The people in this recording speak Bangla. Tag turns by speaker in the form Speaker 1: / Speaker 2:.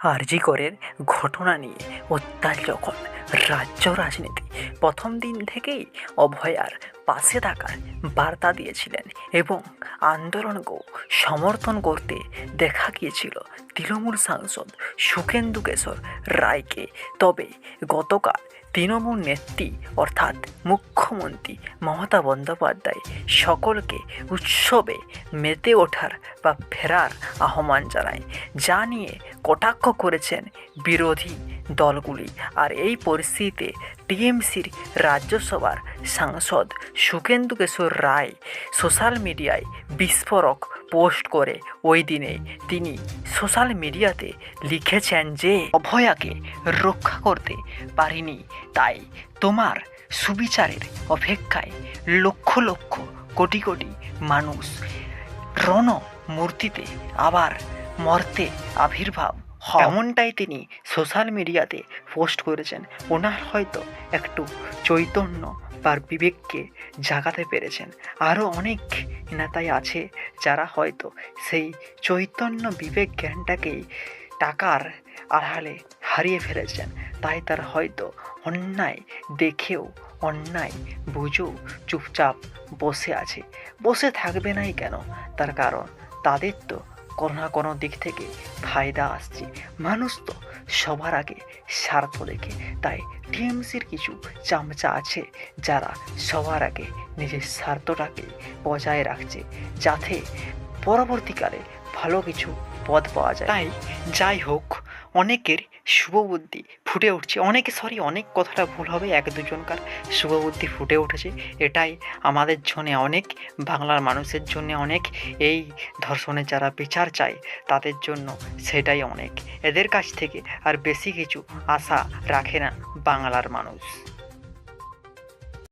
Speaker 1: আরজিকরের ঘটনা নিয়ে। উত্তাল যখন রাজ্য রাজনীতি। প্রথম দিন থেকেই অভয়ার পাশে থাকার বার্তা দিয়েছিলেন এবং আন্দোলনকেও সমর্থন করতে দেখা গিয়েছিল তৃণমূল সাংসদ সুখেন্দু কেশর রায়কে। তবে গতকাল তৃণমূল নেত্রী অর্থাৎ মুখ্যমন্ত্রী মমতা বন্দ্যোপাধ্যায় সকলকে উৎসবে মেতে ওঠার বা ফেরার আহ্বান জানায়, যা নিয়ে কটাক্ষ করেছেন বিরোধী দলগুলি। আর এই পরিস্থিতিতে টিএমসির রাজ্যসভার সাংসদ সুখেন্দু কেশর রায় সোশ্যাল মিডিয়ায় বিস্ফোরক পোস্ট করে। ওই দিনে তিনি সোশ্যাল মিডিয়াতে লিখেছেন যে, অভয়াকে রক্ষা করতে পারিনি, তাই তোমার সুবিচারের অপেক্ষায় লক্ষ লক্ষ কোটি কোটি মানুষ রণ মূর্তিতে আবার মর্তে আবির্ভাব। এমনটাই তিনি সোশ্যাল মিডিয়াতে পোস্ট করেছেন। ওনার হয়তো একটু চৈতন্য বা বিবেককে জাগাতে পেরেছেন। আরও অনেক নেতাই আছে, যারা হয়তো সেই চৈতন্য বিবেক জ্ঞানটাকেই টাকার আড়ালে হারিয়ে ফেলেছেন। তাই তার হয়তো অন্যায় দেখেও, অন্যায় বুঝেও চুপচাপ বসে আছে। বসে থাকবে নাই কেন? তার কারণ তাদের তো কোনো না কোনো দিক থেকে ফায়দা আসছে। মানুষ তো সবার আগে স্বার্থ দেখে তাই টিএমসির কিছু চামচা আছে যারা সবার আগে নিজের স্বার্থটাকে বজায় রাখছে, যাতে পরবর্তীকালে ভালো কিছু পদ পাওয়া যায়। তাই যাই হোক, অনেকের শুভবুদ্ধি ফুটে উঠছে। অনেকে সরি অনেক কথাটা ভুল হবে, এক দুজনকার শুভবুদ্ধি ফুটে উঠেছে। এটাই আমাদের জন্যে অনেক, বাংলার মানুষের জন্য অনেক, এই ধর্ষণের যারা বিচার চায়, তাদের জন্য সেটাই অনেক। এদের কাছ থেকে আর বেশি কিছু আশা রাখে না বাংলার মানুষ।